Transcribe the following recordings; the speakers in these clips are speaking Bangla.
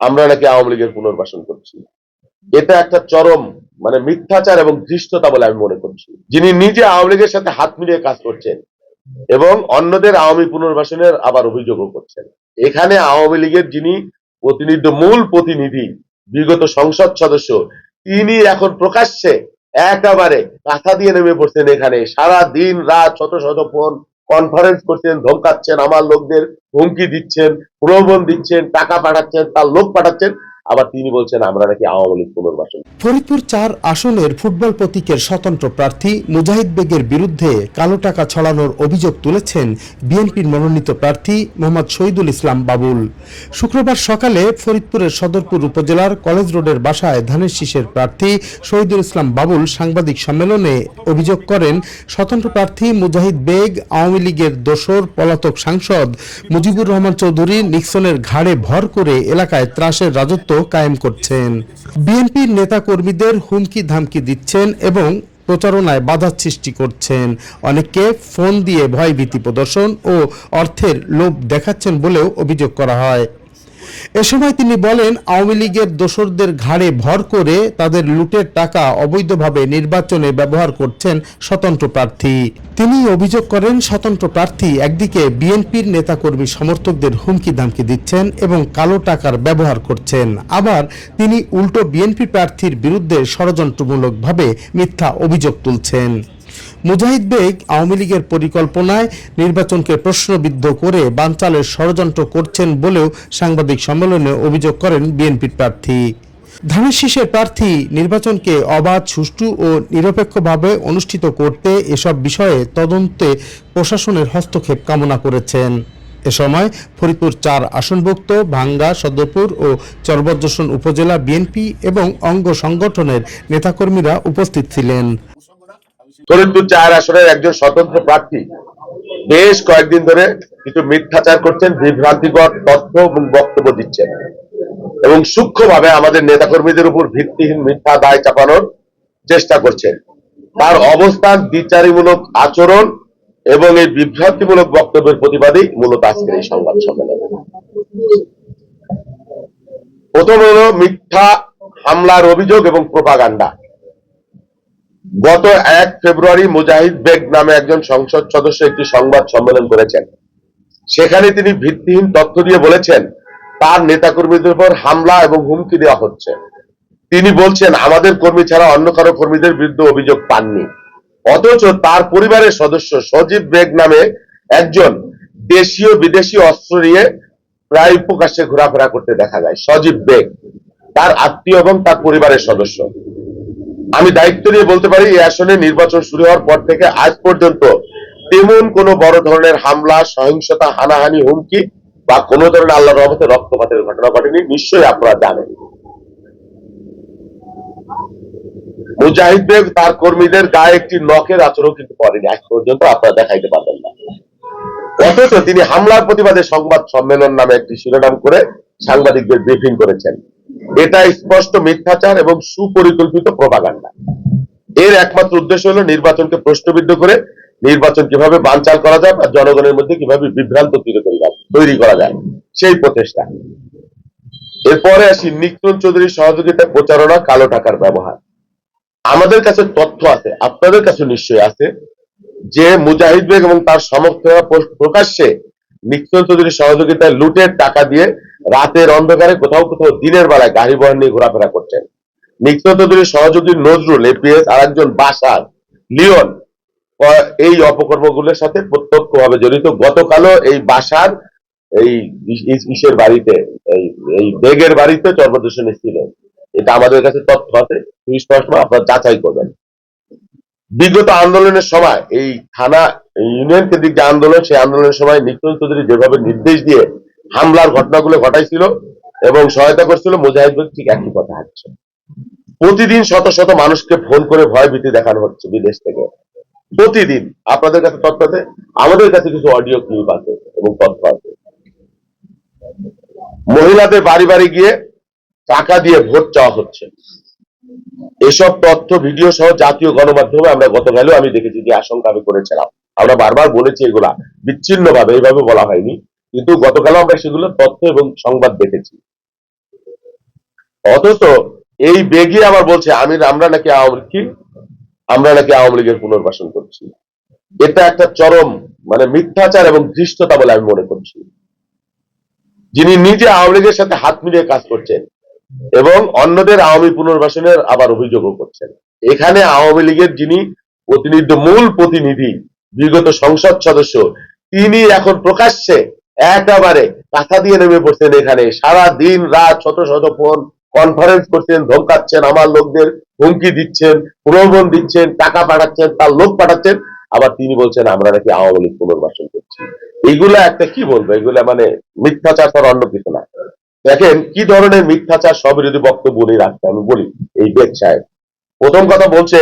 আমরা নাকি আওয়ামী লীগের পুনর্বাসন করছি। এটা একটা চরম মানে মিথ্যাচার এবং ধৃষ্টতা বলে আমি মনে করছি। যিনি নিজে আওয়ামী লীগের সাথে হাত মিলিয়ে কাজ করছেন এবং অন্যদের আওয়ামী পুনর্বাসনের আবার অভিযোগও করছেন। এখানে আওয়ামী লীগের যিনি প্রতিনিধি, মূল প্রতিনিধি, বিগত সংসদ সদস্য, তিনি এখন প্রকাশ্যে একেবারে কাঁথা দিয়ে নেমে পড়ছেন এখানে। সারা দিন রাত শত শত ফোন কনফারেন্স করছেন ধমকাচ্ছেন আমার লোকদের হুমকি দিচ্ছেন প্রলোভন দিচ্ছেন টাকা পাঠাচ্ছেন তার লোক পাঠাচ্ছেন। আবার তিনি বলছেন, আমরা নাকি আওয়ামী লীগ পুনর্বাসন। ফরিদপুর চার আসনের ফুটবল প্রতীকের স্বতন্ত্র প্রার্থী মুজাহিদ বেগের বিরুদ্ধে কালো টাকা ছড়ানোর অভিযোগ তুলেছেন বিএনপির মনোনীত প্রার্থী মোহাম্মদ শহীদুল ইসলাম বাবুল। শুক্রবার সকালে ফরিদপুরের সদরপুর উপজেলার কলেজ রোডের বাসায় ধানের শীষের প্রার্থী শহীদুল ইসলাম বাবুল সাংবাদিক সম্মেলনে অভিযোগ করেন, স্বতন্ত্র প্রার্থী মুজাহিদ বেগ, আওয়ামী লীগের দোসর পলাতক সাংসদ মুজিবুর রহমান চৌধুরী নিক্সনের ঘাড়ে ভর করে এলাকায় ত্রাসের রাজত্ব কায়েম করছেন। বিএনপির নেতা কর্মীদের হুমকি ধামকি দিচ্ছেন এবং প্রচারণায় বাধা সৃষ্টি করছেন। অনেককে ফোন দিয়ে ভয়ভীতি প্রদর্শন ও অর্থের লোভ দেখাচ্ছেন বলেও অভিযোগ করা হয়। এ সময় তিনি বলেন, আওয়ামী লীগের দোসরদের ঘাড়ে ভর করে তাদের লুটের টাকা অবৈধভাবে নির্বাচনে ব্যবহার করছেন স্বতন্ত্র প্রার্থী। তিনি অভিযোগ করেন, স্বতন্ত্র প্রার্থী একদিকে বিএনপির নেতাকর্মী সমর্থকদের হুমকি ধামকি দিচ্ছেন এবং কালো টাকার ব্যবহার করছেন। আবার তিনি উল্টো বিএনপি প্রার্থীর বিরুদ্ধে ষড়যন্ত্রমূলকভাবে মিথ্যা অভিযোগ তুলছেন। মুজাহিদ বেগ আওয়ামী লীগের পরিকল্পনায় নির্বাচনকে প্রশ্নবিদ্ধ করে বানচালের ষড়যন্ত্র করছেন বলেও সাংবাদিক সম্মেলনে অভিযোগ করেন বিএনপির প্রার্থী। ধানের শীষের প্রার্থী নির্বাচনকে অবাধ, সুষ্ঠু ও নিরপেক্ষভাবে অনুষ্ঠিত করতে এসব বিষয়ে তদন্তে প্রশাসনের হস্তক্ষেপ কামনা করেছেন। এ সময় ফরিদপুর চার আসনভুক্ত ভাঙ্গা, সদরপুর ও চরবদ্দর্শন উপজেলা বিএনপি এবং অঙ্গ সংগঠনের নেতাকর্মীরা উপস্থিত ছিলেন। ফরিদপুর চার আসনের একজন স্বতন্ত্র প্রার্থী। বেশ কয়েকদিন ধরে কিছু মিথ্যাচার করছেন, বিভ্রান্তিকর তথ্য এবং বক্তব্য দিচ্ছেন। এবং সূক্ষ্মভাবে আমাদের নেতাকর্মীদের উপর ভিত্তিহীন মিথ্যা দায় চাপানোর চেষ্টা করছেন। তার অবস্থান বিচারীমূলক আচরণ এবং এই বিভ্রান্তিমূলক বক্তব্যের প্রতিবাদেই মূলত আজকের এই সংবাদ সম্মেলন। প্রথম হল মিথ্যা হামলার অভিযোগ এবং প্রপাগান্ডা। গত এক ফেব্রুয়ারি মুজাহিদ বেগ নামে একজন সংসদ সদস্য একটি সংবাদ সম্মেলন করেছেন। সেখানে তিনি ভিত্তিহীন তথ্য দিয়ে বলেছেন, তার নেতাকর্মীদের উপর হামলা এবং হুমকি দেওয়া হচ্ছে। তিনি বলছেন, আমাদের কর্মী ছাড়া অন্য কারও কর্মীদের বিরুদ্ধে অভিযোগ পাননি। অথচ তার পরিবারের সদস্য সজীব বেগ নামে একজন দেশীয় বিদেশি অস্ত্র নিয়ে প্রায় প্রকাশ্যে ঘোরাফেরা করতে দেখা যায়, সজীব বেগ। তার আত্মীয় এবং তার পরিবারের সদস্য। আমি দায়িত্ব নিয়ে বলতে পারি, এই আসনে নির্বাচন শুরু হওয়ার পর থেকে আজ পর্যন্ত তেমন কোনো বড় ধরনের হামলা, সহিংসতা, হানাহানি, হুমকি বা কোনো ধরনের আল্লাহর রহমতে রক্তপাতের ঘটনা ঘটেনি, নিশ্চয়ই আপনারা জানেন। মুজাহিদ বেগ তার কর্মীদের গায়ে একটি নখের আচরণ কিন্তু করেনি আজ পর্যন্ত আপনারা দেখাইতে পারবেন না। অথচ তিনি হামলার প্রতিবাদে সংবাদ সম্মেলন নামে একটি শিরোনাম করে সাংবাদিকদের ব্রিফিং করেছেন। এটা স্পষ্ট মিথ্যাচার এবং সুপরিকল্পিত প্রভাগান্ডা এর একমাত্র উদ্দেশ্য হলো নির্বাচনকে প্রশ্নবিদ্ধ করে নির্বাচন কীভাবে বানচাল করা যায় আর জনগণের মধ্যে কীভাবে বিভ্রান্ত তৈরি করা যায় সেই প্রচেষ্টা। এরপরে আসি নিক্তন চৌধুরীর সহযোগিতায় প্রচারণা, কালো টাকার ব্যবহার। আমাদের কাছে তথ্য আছে, আপনাদের কাছে নিশ্চয়ই আছে, যে মুজাহিদ বেগ এবং তার সমর্থকরা প্র- প্রকাশ্যে নিক্তন চৌধুরীর সহযোগিতায় লুটের টাকা দিয়ে রাতের অন্ধকারে কোথাও কোথাও দিনের বেলায় গাড়ি বহন নিয়ে ঘোরাফেরা করছেন। চৌধুরীর সহযোগী নজরুল এপিএস আর একজন বাসার লিওন এই অপকর্মগুলোর সাথে প্রত্যক্ষভাবে জড়িত। গতকালও এই বাসার এই ইস- ইস- ইসের বাড়িতে, এই বেগের বাড়িতে চর্বদূষণে ছিল। এটা আমাদের কাছে তথ্য আছে সুস্পষ্ট আপনারা যাচাই করবেন। বিগত আন্দোলনের সময় এই থানা ইউনিয়ন কেন্দ্রিক যে আন্দোলন, সেই আন্দোলনের সময় নিত্যন চৌধুরী যেভাবে নির্দেশ দিয়ে হামলার ঘটনাগুলো ঘটাইছিল এবং সহায়তা করছিল। মুজাহিদ ঠিক একই কথা হচ্ছে। প্রতিদিন শত শত মানুষকে ফোন করে ভয় ভীতি দেখানো হচ্ছে বিদেশ থেকে। প্রতিদিন। আপনাদের কাছে তথ্য আছে? আমাদের কাছে কিছু অডিও ক্লিপ আছে এবং তথ্য আছে। মহিলাদের বাড়ি বাড়ি গিয়ে টাকা দিয়ে ভোট চাওয়া হচ্ছে। এসব তথ্য ভিডিও সহ জাতীয় গণমাধ্যমে আমরা গতকালও আমি দেখেছি যে আশঙ্কা আমি করেছিলাম। আমরা বারবার বলেছি এগুলা। বিচ্ছিন্ন ভাবে এইভাবে বলা হয়নি। কিন্তু গতকালও আমরা সেগুলো তথ্য এবং সংবাদ দেখেছি। অথচ এই বেগই আবার বলছে আমি আমরা নাকি আওয়ামী লীগ আমরা নাকি আওয়ামী লীগের পুনর্বাসন করছি। এটা একটা চরম মানে মিথ্যাচার এবং ধৃষ্টতা বলে আমি মনে করছি। যিনি নিজে আওয়ামী লীগের সাথে হাত মিলিয়ে কাজ করছেন এবং অন্যদের আওয়ামী পুনর্বাসনের আবার অভিযোগও করছেন। এখানে আওয়ামী লীগের যিনি প্রতিনিধি মূল প্রতিনিধি, বিগত সংসদ সদস্য, তিনি এখন প্রকাশ্যে একেবারে কাঁথা দিয়ে নেমে পড়ছেন এখানে। সারা দিন রাত শত শত ফোন কনফারেন্স করছেন, ধমকাচ্ছেন, আমার লোকদের হুমকি দিচ্ছেন, প্রলোভন দিচ্ছেন, টাকা পাঠাচ্ছেন, তার লোক পাঠাচ্ছেন। আবার তিনি বলছেন, আমরা নাকি আওয়ামী লীগ পুনর্বাসন করছি। এইগুলা একটা কি বলব? এগুলা মানে মিথ্যাচার ছাড়া অন্য কিছু না। দেখেন, কি ধরনের মিথ্যাচার সব বিরোধী বক্তব্য উনি রাখতে আমি বলি, এই বেদ সাহেব। প্রথম কথা বলছে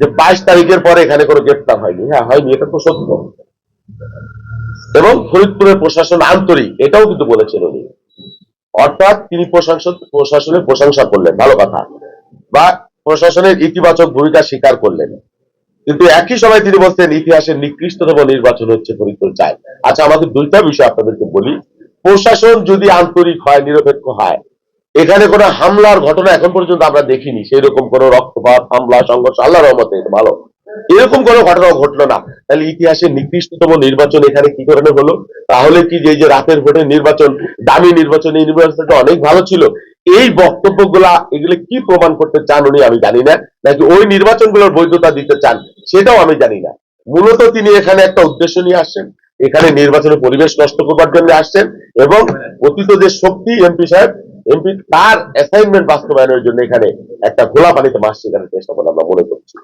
যে, বাইশ তারিখের পরে এখানে কোনো গ্রেপ্তার হয়নি। হ্যাঁ হয়নি, এটা তো সত্য। এবং ফরিদপুরের প্রশাসন আন্তরিক, এটাও কিন্তু বলেছেন উনি। অর্থাৎ তিনি প্রশাসন প্রশাসনের প্রশংসা করলেন, ভালো কথা। বা প্রশাসনের ইতিবাচক ভূমিকা স্বীকার করলেন। কিন্তু একই সময় তিনি বলছেন, ইতিহাসের নিকৃষ্টতম নির্বাচন হচ্ছে ফরিদপুর চাই। আচ্ছা আমাদের দুইটা বিষয় আপনাদেরকে বলি। প্রশাসন যদি আন্তরিক হয়, নিরপেক্ষ হয়, এখানে কোনো হামলার ঘটনা এখন পর্যন্ত আমরা দেখিনি। সেই রকম কোনো রক্তপাত, হামলা, সংঘর্ষ আল্লাহ রহমতে ভালো। এরকম কোনো ঘটনা ঘটলো না। তাহলে ইতিহাসের নিকৃষ্টতম নির্বাচন এখানে কি কারণে হলো? তাহলে কি যে যে রাতের ভোটের নির্বাচন, দামি নির্বাচন এই নির্বাচনটা অনেক ভালো ছিল, এই বক্তব্যগুলা, এগুলো কি প্রমাণ করতে চান উনি আমি জানি না, নাকি ওই নির্বাচনগুলোর বৈধতা দিতে চান, সেটাও আমি জানি না। মূলত তিনি এখানে একটা উদ্দেশ্য নিয়ে আসছেন, এখানে নির্বাচনের পরিবেশ নষ্ট করবার জন্য আসছেন, এবং অতীত যে শক্তি এমপি সাহেব, এমপি তার অ্যাসাইনমেন্ট বাস্তবায়নের জন্য এখানে একটা ঘোলা পানিতে মাছ শেখানোর চেষ্টা বলে আমরা মনে করছি।